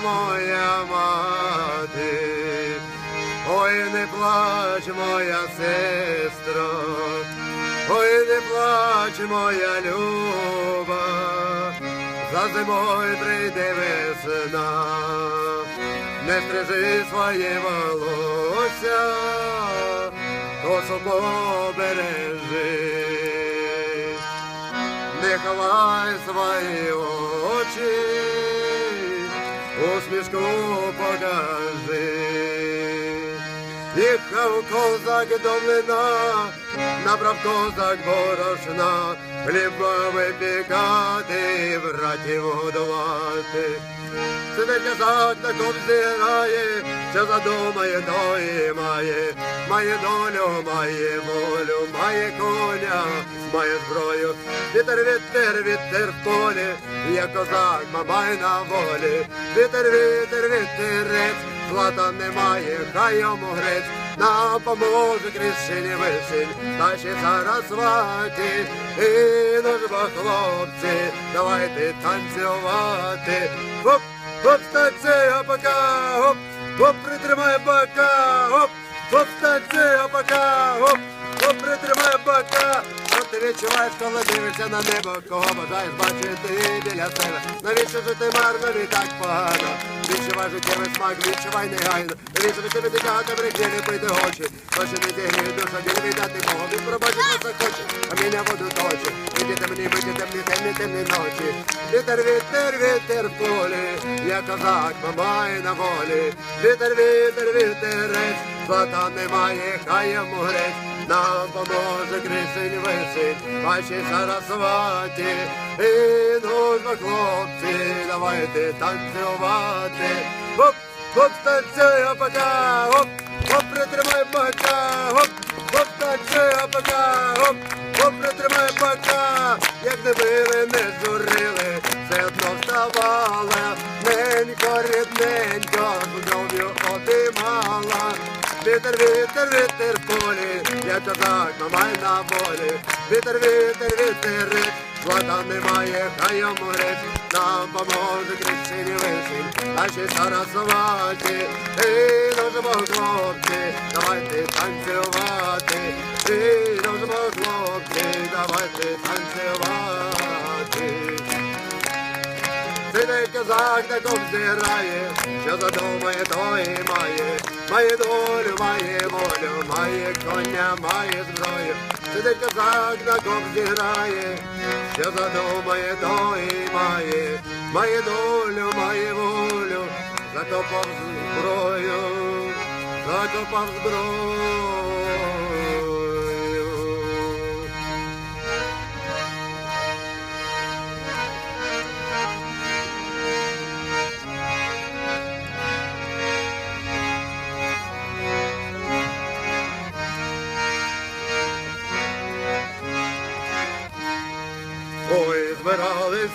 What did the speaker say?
моя мати, ой, не плач, моя сестро, ой, не плач, моя люба, за зимою прийде весна, не стрижи своє волосся, косу побережи не ховай свої очі, Francisco pokazuje. Їхав козак до млина, набрав козак борошна, хліба випікати, братів годувати. Сидить козак на кобзі грає, що задумає, то і має, має долю, має волю, має коня, має зброю. Вітер, вітер, вітер в полі, є козак, мамай на волі. Вітер, вітер, вітерець, злата немає, хай йому грець. Нам поможе крізь вишень, наші зарасваті, і ж бо, хлопці, давайте танцювати. Хоп, хоп, станція гопака, хоп, хоп, притримай бока, хоп, хоп, станція гопака, хоп, хоп, притримай бока. Відчуваєш, коли дивишся на небо, кого бажаєш бачити біля себе? Навіщо жити марно і так погано? Відчувай життєвий смак, відчувай негайно. Навіщо від тебе дитя, брехні, не пити очі? Хоче не зігріє душа, він віддати Богу, він пробачить що захоче, темні, ночі. Вітер, вітер, вітер в полі, я козак, мамай на волі. Вітер, вітер, вітерець, злата немає, хай йому грець. Нам поможе крисень висить, ваші сарасваті. І нужно, хлопці, давайте танцювати. Хоп, хоп, танцює пока, хоп, хоп, притримай бока, хоп, хоп, танцює пока, хоп, хоп, притримай бока. Як не не журили, все одно вставали. Ненько, рідненько, любов'ю обіймала. Вітер, вітер, вітер полі, я козак, мамай на волі. Вітер, вітер, вітер, злата немає, хай йому грець. Нам поможе кричині висень, наші сарасоваті. І ножимо хлопці, давайте танцювати. Танцювати. Сидить козак на кобзі грає, що задумає, то і має. Має долю, має волю, має коня, має зброю. Сидить козак на кобзі грає, що задумає, то і має. Має долю, має волю, закопав зброю, закопав зброю. Ой, збирались